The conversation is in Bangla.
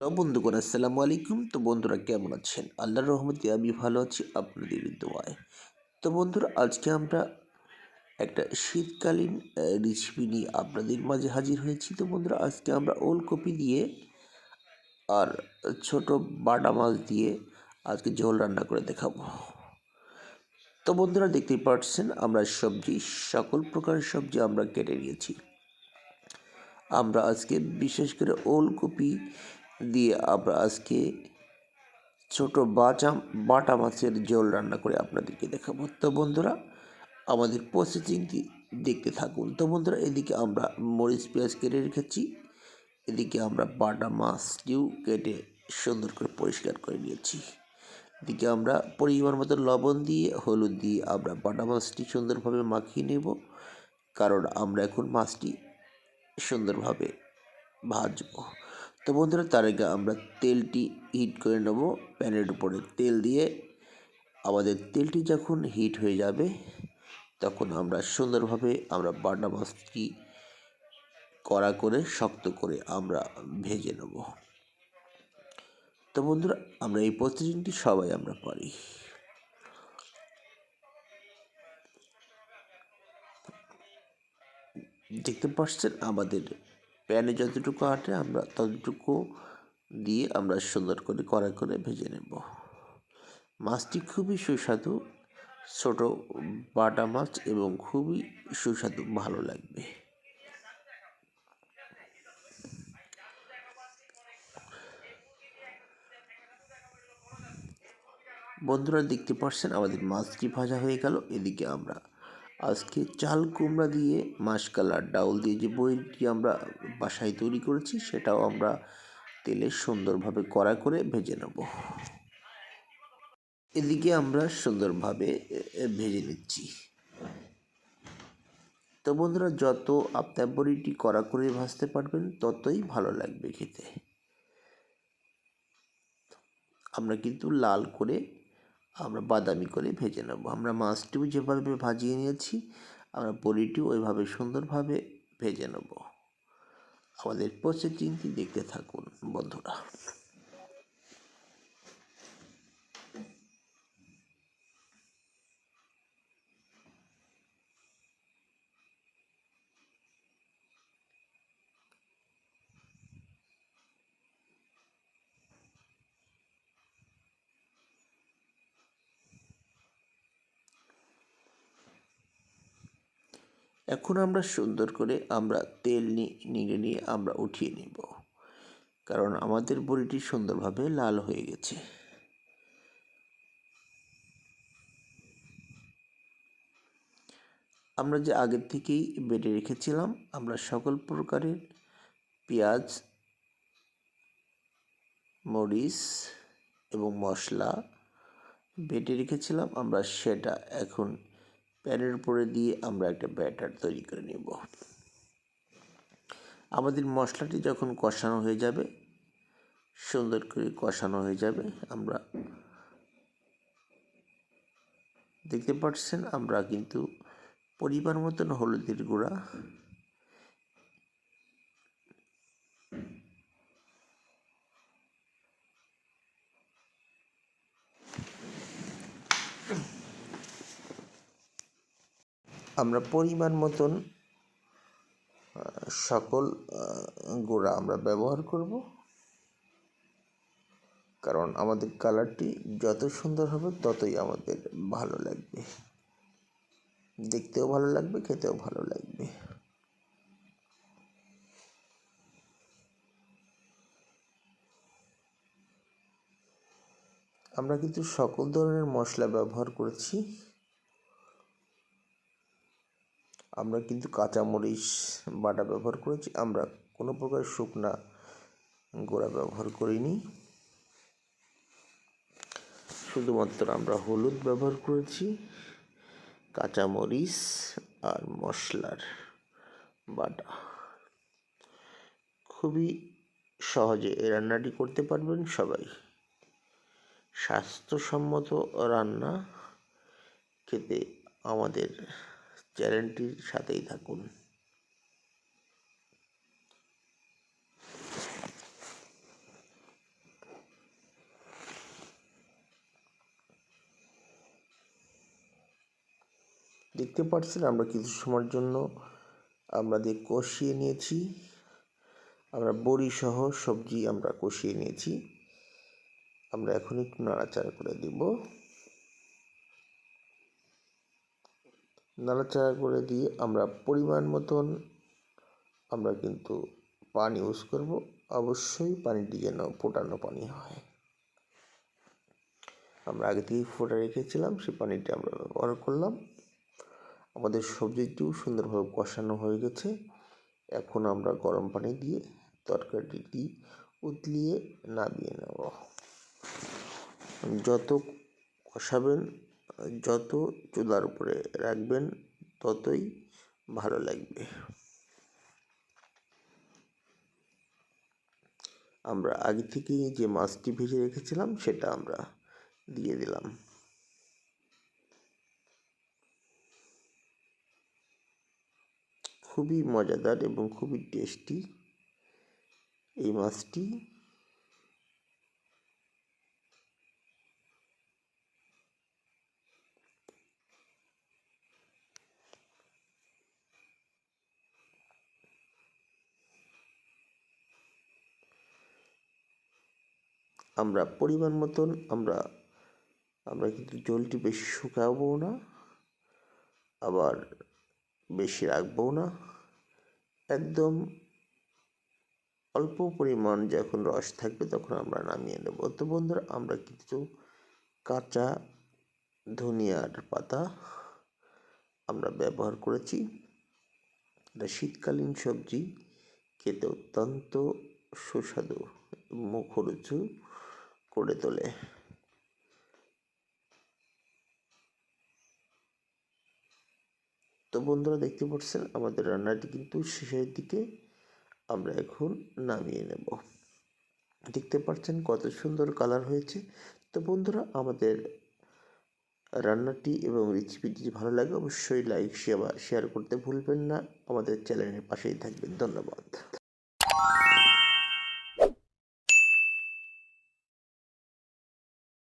বন্ধুগণ, আসসালামু আলাইকুম। তো বন্ধুরা, কেমন আছেন? আল্লাহর রহমতে আমি ভালো আছি আপনাদের দোয়ায়। তো বন্ধুরা, আজকে আমরা একটা শীতকালীন রেসিপি নিয়ে আপনাদের মাঝে হাজির হয়েছি। তো বন্ধুরা, আজকে আমরা ওলকপি দিয়ে আর ছোট বাটা মাছ দিয়ে আজকে ঝোল রান্না করে দেখাবো। তো বন্ধুরা, দেখতেই পাচ্ছেন, আমরা সবজি, সকল প্রকারের সবজি আমরা কেটে নিয়েছি। আমরা আজকে বিশেষ করে ওলকপি দিয়ে আমরা আজকে ছোটো বাটা বাটা মাছের ঝোল রান্না করে আপনাদেরকে দেখাবো। তো বন্ধুরা, আমাদের প্রসেসিংটি দেখতে থাকুন। তো বন্ধুরা, এদিকে আমরা মরিচ, পেঁয়াজ কেটে রেখেছি। এদিকে আমরা বাটা মাছটিও কেটে সুন্দর করে পরিষ্কার করে নিয়েছি। এদিকে আমরা পরিমাণ মতো লবণ দিয়ে, হলুদ দিয়ে আমরা বাটা মাছটি সুন্দরভাবে মাখিয়ে নেব। কারণ আমরা এখন মাছটি সুন্দরভাবে ভাজবো। তো বন্ধুরা, তার আগে আমরা তেলটি হিট করে নেব প্যানের উপরে। তেল দিয়ে আমাদের তেলটি যখন হিট হয়ে যাবে, তখন আমরা সুন্দরভাবে আমরা বাটা মাছটি কড়া করে শক্ত করে আমরা ভেজে নেব। তো বন্ধুরা, আমরা এই প্রতিদিনটি সবাই আমরা পারি। দেখতে পাচ্ছেন আমাদের প্যানে যতটুকু আটে আমরা ততটুকু দিয়ে আমরা সুন্দর করে কড়া করে ভেজে নেব। মাছটি খুবই সুস্বাদু, ছোট বাটা মাছ এবং খুবই সুস্বাদু, ভালো লাগবে। বন্ধুরা দেখতে পাচ্ছেন আমাদের মাছটি ভাজা হয়ে গেল, এদিকে আমরা আজকে চাল কুমড়া দিয়ে মাসকালার ডাউল দিয়ে যে বইটি আমরা বাসায় তৈরি করেছি, সেটাও আমরা তেলে সুন্দরভাবে কড়া করে ভেজে নেব। এদিকে আমরা সুন্দরভাবে ভেজে নিচ্ছি। তো বন্ধুরা, যত আপনার বড়িটি কড়া করে ভাজতে পারবেন, ততই ভালো লাগবে খেতে। আমরা কিন্তু লাল করে আমরা বাদামি করে ভেজে নেব। আমরা মাছটিও যেভাবে ভাজিয়ে নিয়েছি, আমরা বড়িটিও ওইভাবে সুন্দরভাবে ভেজে নেব। আমাদের প্রসেসিংটি দেখতে থাকুন বন্ধুরা। এখন আমরা সুন্দর করে আমরা তেল নিয়ে নিয়ে আমরা উঠিয়ে নিব। কারণ আমাদের বড়িটি সুন্দরভাবে লাল হয়ে গেছে। আমরা যে আগের থেকেই বেটে রেখেছিলাম, আমরা সকল প্রকারের পেঁয়াজ, মরিচ এবং মশলা বেটে রেখেছিলাম, আমরা সেটা এখন প্যানের উপরে দিয়ে আমরা একটা ব্যাটার তৈরি করে নেব। আমাদের মশলাটি যখন কষানো হয়ে যাবে, সুন্দর করে কষানো হয়ে যাবে, আমরা দেখতে পাচ্ছেন, আমরা কিন্তু পরিমাণ মতন হলুদের গুঁড়া আমরা পরিমাণ মতন সকল গোড়া আমরা ব্যবহার করব। কারণ আমাদের কালারটি যত সুন্দর হবে ততই আমাদের ভালো লাগবে। দেখতেও ভালো লাগবে, খেতেও ভালো লাগবে। আমরা কিন্তু সকল ধরনের মশলা ব্যবহার করেছি। আমরা কিন্তু কাঁচামরিচ বাটা ব্যবহার করেছি। আমরা কোনো প্রকার শুকনা গোড়া ব্যবহার করিনি। শুধুমাত্র আমরা হলুদ ব্যবহার করেছি, কাঁচামরিচ আর মশলার বাটা। খুবই সহজে এই রান্নাটি করতে পারবেন সবাই। স্বাস্থ্যসম্মত রান্না, খেতে আমাদের চ্যানেলটির সাথেই থাকুন। দেখতে পাচ্ছেন, আমরা কিছু সময়ের জন্য আমাদের কষিয়ে নিয়েছি। আমরা বড়ি সহ সবজি আমরা কষিয়ে নিয়েছি। আমরা এখন একটু নাড়াচাড়া করে দেবো। নাড়াচাড়া করে দিয়ে আমরা পরিমাণ মতন আমরা কিন্তু পানি ইউজ করব। অবশ্যই পানিটি যেন ফোটানো পানি হয়। আমরা আগে থেকেই ফোটা রেখেছিলাম সেই পানিটি আমরা ব্যবহার করলাম। আমাদের সবজিটিও সুন্দরভাবে কষানো হয়ে গেছে। এখন আমরা গরম পানি দিয়ে তরকারিটি উতলিয়ে নামিয়ে নেব। যত কষাবেন যত চুলার উপরে রাখবেন, ততই ভালো লাগবে। আমরা আগে থেকেই যে মাছটি ভেজে রেখেছিলাম, সেটা আমরা দিয়ে দিলাম। খুবই মজাদার এবং খুবই টেস্টি এই মাছটি। আমরা পরিমাণ মতন আমরা আমরা কিন্তু জলটি বেশি শুকাবো না, আবার বেশি রাখব না। একদম অল্প পরিমাণ যখন রস থাকবে তখন আমরা নামিয়ে নেব। তো বন্ধুরা, আমরা কিছু কাঁচা ধনিয়ার পাতা আমরা ব্যবহার করেছি। এটা শীতকালীন সবজি, খেতে অত্যন্ত সুস্বাদু মুখরুচু করে তোলে। তো বন্ধুরা দেখতে পাচ্ছেন, আমাদের রান্নাটি কিন্তু শেষের দিকে আমরা এখন নামিয়ে নেব। দেখতে পাচ্ছেন কত সুন্দর কালার হয়েছে। তো বন্ধুরা, আমাদের রান্নাটি এবং রেসিপিটি ভালো লাগে, অবশ্যই লাইক শেয়ার করতে ভুলবেন না। আমাদের চ্যানেলের পাশেই থাকবেন। ধন্যবাদ।